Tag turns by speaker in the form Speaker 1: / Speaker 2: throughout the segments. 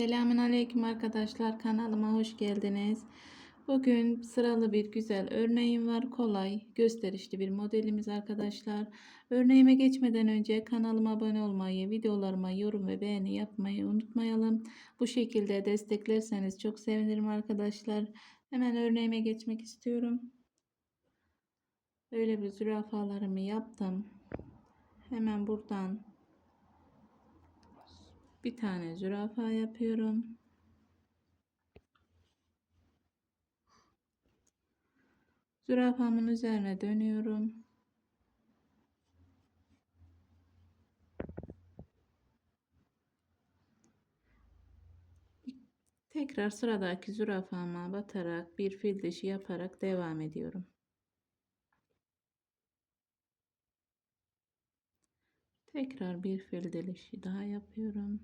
Speaker 1: Selamun Aleyküm arkadaşlar kanalıma hoş geldiniz. Bugün sıralı bir güzel örneğim var. Kolay, gösterişli bir modelimiz arkadaşlar. Örneğime geçmeden önce kanalıma abone olmayı, videolarıma yorum ve beğeni yapmayı unutmayalım. Bu şekilde desteklerseniz çok sevinirim arkadaşlar. Hemen örneğime geçmek istiyorum. Böyle bir zürafalarımı yaptım. Hemen buradan bir tane zürafa yapıyorum. Zürafamın üzerine dönüyorum. Tekrar sıradaki zürafama batarak bir fil dişi yaparak devam ediyorum. Tekrar bir fil dişi daha yapıyorum.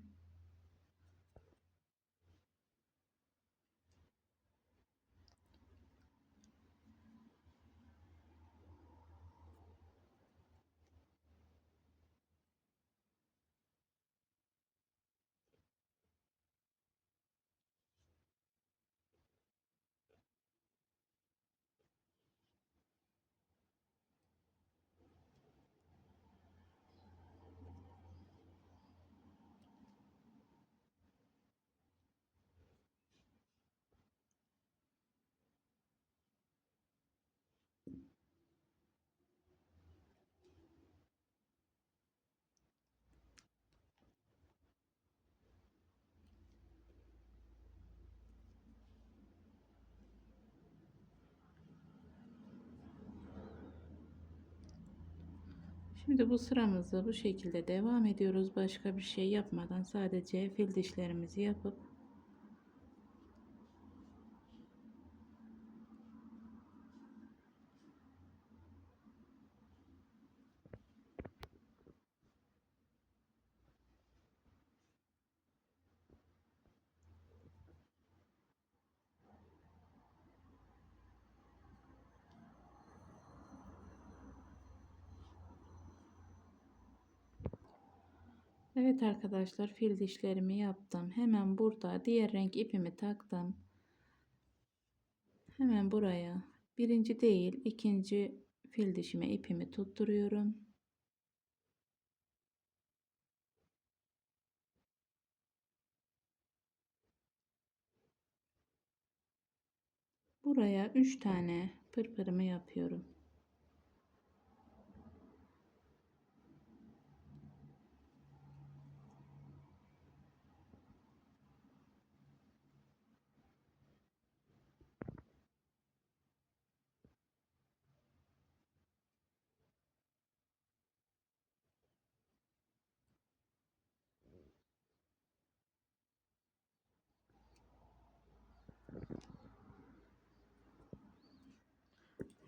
Speaker 1: Şimdi bu sıramızı bu şekilde devam ediyoruz. Başka bir şey yapmadan sadece fil dişlerimizi yapıp Evet arkadaşlar fil dişlerimi yaptım. Hemen burada diğer renk ipimi taktım. Hemen buraya birinci değil ikinci fil dişime ipimi tutturuyorum. Buraya 3 tane pırpırımı yapıyorum.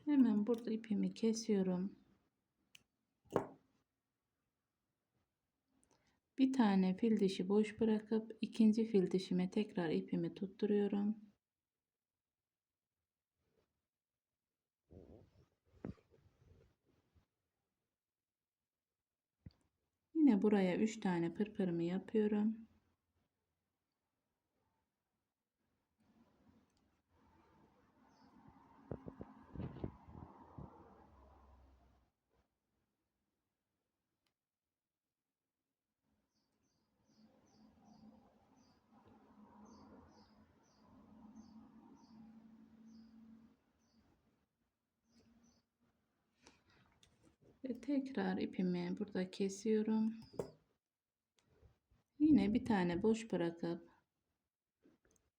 Speaker 1: Hemen burada ipimi kesiyorum. Bir tane fil dişi boş bırakıp ikinci fil dişime tekrar ipimi tutturuyorum. Yine buraya 3 tane pırpırımı yapıyorum. Ve tekrar ipimi burada kesiyorum. Yine bir tane boş bırakıp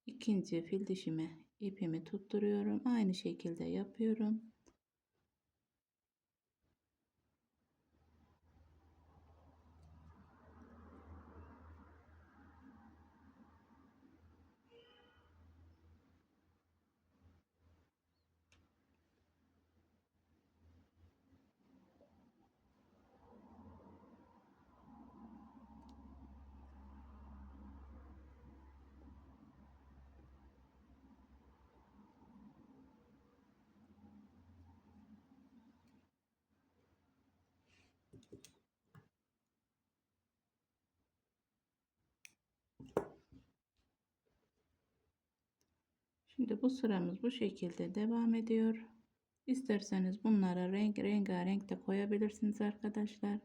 Speaker 1: ikinci fil dişime ipimi tutturuyorum. Aynı şekilde yapıyorum. Şimdi bu sıramız bu şekilde devam ediyor. İsterseniz bunlara renk rengarenk de koyabilirsiniz arkadaşlar.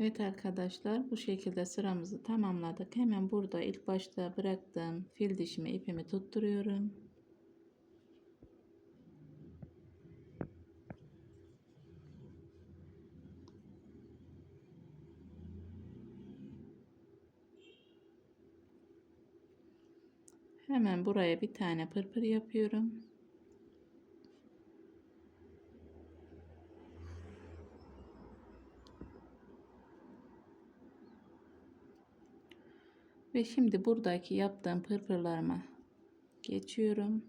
Speaker 1: Evet arkadaşlar bu şekilde sıramızı tamamladık. Hemen burada ilk başta bıraktığım fil dişime ipimi tutturuyorum. Hemen buraya bir tane pırpır yapıyorum. Ve şimdi buradaki yaptığım pırpırlarıma geçiyorum.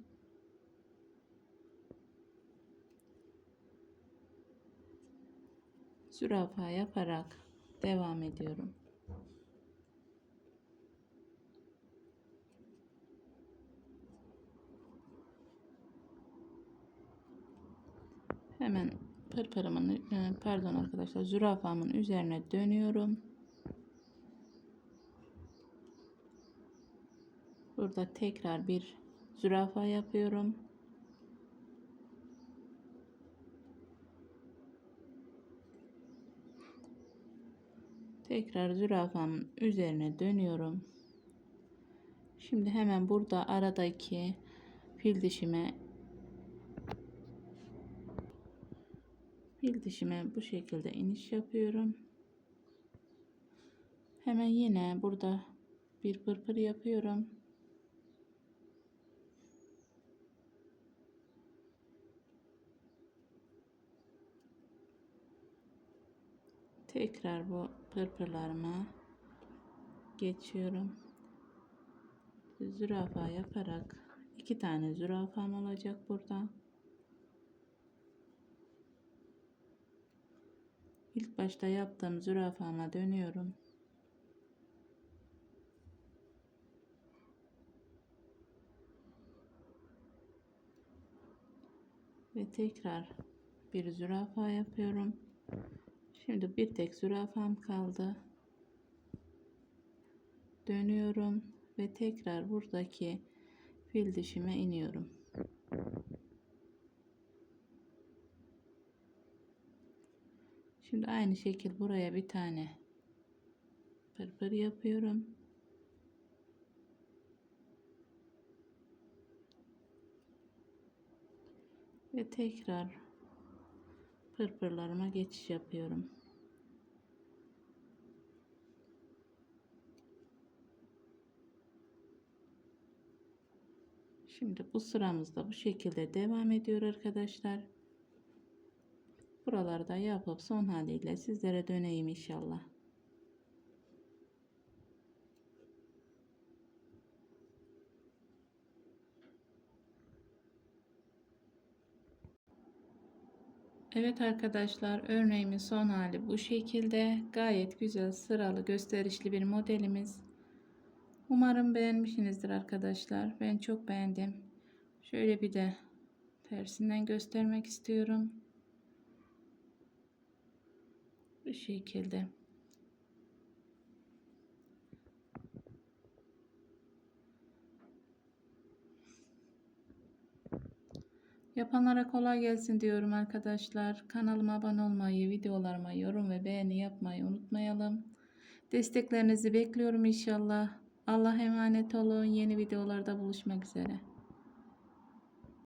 Speaker 1: Zürafa yaparak devam ediyorum. Hemen pırpırımın e, pardon arkadaşlar zürafamın üzerine dönüyorum. Burada tekrar bir zürafa yapıyorum. Tekrar zürafamın üzerine dönüyorum. Şimdi hemen burada aradaki fil dişime fil dişime bu şekilde iniş yapıyorum. Hemen yine burada bir pırpır yapıyorum. Tekrar bu pırpırlarıma geçiyorum. Zürafa yaparak iki tane zürafam olacak burada. İlk başta yaptığım zürafama dönüyorum. Ve tekrar bir zürafa yapıyorum. Şimdi bir tek zürafam kaldı. Dönüyorum ve tekrar buradaki fil dişime iniyorum. Şimdi aynı şekil buraya bir tane pırpır yapıyorum. Ve tekrar pırpırlarıma geçiş yapıyorum. Şimdi bu sıramızda bu şekilde devam ediyor arkadaşlar. Buralarda yapıp son haliyle sizlere döneyim inşallah. Evet arkadaşlar örneğimin son hali bu şekilde. Gayet güzel sıralı gösterişli bir modelimiz. Umarım beğenmişsinizdir arkadaşlar. Ben çok beğendim. Şöyle bir de tersinden göstermek istiyorum. Bu şekilde. Yapanlara kolay gelsin diyorum arkadaşlar. Kanalıma abone olmayı, videolarıma yorum ve beğeni yapmayı unutmayalım. Desteklerinizi bekliyorum inşallah. Allah emanet olun. Yeni videolarda buluşmak üzere.